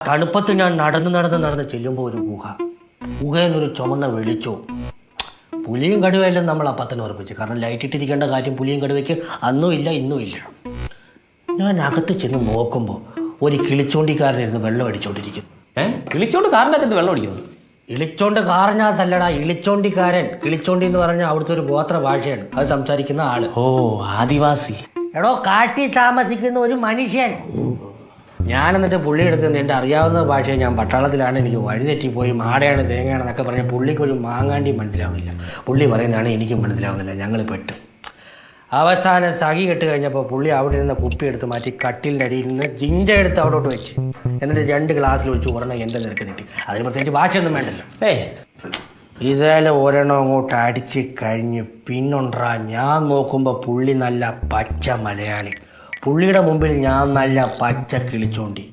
തണുപ്പത്ത് ഞാൻ നടന്ന് നടന്ന് നടന്ന് ചെല്ലുമ്പോൾ ഒരു ഗുഹ. ഗുഹയെന്നൊരു ചുമന്ന വെളിച്ചോ. പുലിയും കടുവയെല്ലാം നമ്മൾ അപ്പം തന്നെ ഉറപ്പിച്ചു. കാരണം ലൈറ്റ് ഇട്ടിരിക്കേണ്ട കാര്യം പുലിയും കടുവയ്ക്ക് അന്നും ഇല്ല ഇന്നും ഇല്ല. ഞാൻ അകത്ത് ചെന്ന് നോക്കുമ്പോൾ ഒരു കിളിച്ചോണ്ടിക്കാരനിരുന്ന് വെള്ളം അടിച്ചോണ്ടിരിക്കുന്നു. ഏഹ് കിളിച്ചോണ്ട് കാറിനകത്ത് വെള്ളം അടിക്കുന്നു? ഇളിച്ചോണ്ട് കാറിനകത്തല്ലടാ ഇളിച്ചോണ്ടിക്കാരൻ കിളിച്ചോണ്ടി എന്ന് പറഞ്ഞാൽ അവിടുത്തെ ഒരു ഗോത്ര ഭാഷയാണ് അത് സംസാരിക്കുന്ന ആൾ. ഓ ആദിവാസി. എടോ കാട്ടി താമസിക്കുന്ന ഒരു മനുഷ്യൻ. ഞാൻ എന്നിട്ട് പുള്ളി എടുത്ത് എന്റെ അറിയാവുന്ന ഭാഷയെ ഞാൻ പട്ടാളത്തിലാണ് എനിക്ക് വഴിതെറ്റിപ്പോയി മാടയാണ് തേങ്ങയാണെന്നൊക്കെ എന്നൊക്കെ പറഞ്ഞ് പുള്ളിക്കൊരു മാങ്ങാണ്ടി മനസ്സിലാവുന്നില്ല. പുള്ളി പറയുന്നതാണ് എനിക്കും മനസ്സിലാവുന്നില്ല ഞങ്ങൾ പെട്ടു. അവസാനം സഖി കെട്ട് കഴിഞ്ഞപ്പോൾ പുള്ളി അവിടെ ഇരുന്ന കുപ്പി എടുത്ത് മാറ്റി കട്ടിലിന്റെ അടിയിൽ നിന്ന് ജിഞ്ച എടുത്ത് അവിടോട്ട് വെച്ച്. എന്നിട്ട് രണ്ട് ഗ്ലാസ്സിൽ ഒഴിച്ച് ഒരെണ്ണം എന്റെ നിരക്ക് തെറ്റി. അതിന് പ്രത്യേകിച്ച് ഭാഷയൊന്നും വേണ്ടല്ലോ. ഏ ഇതേലും ഒരെണ്ണം അങ്ങോട്ട് അടിച്ച് കഴിഞ്ഞ് പിന്നുണ്ടാ ഞാൻ നോക്കുമ്പോൾ പുള്ളി നല്ല പച്ച മലയാളി. പുള്ളിയുടെ മുമ്പിൽ ഞാൻ നല്ല പച്ച കിളിച്ചോണ്ടി.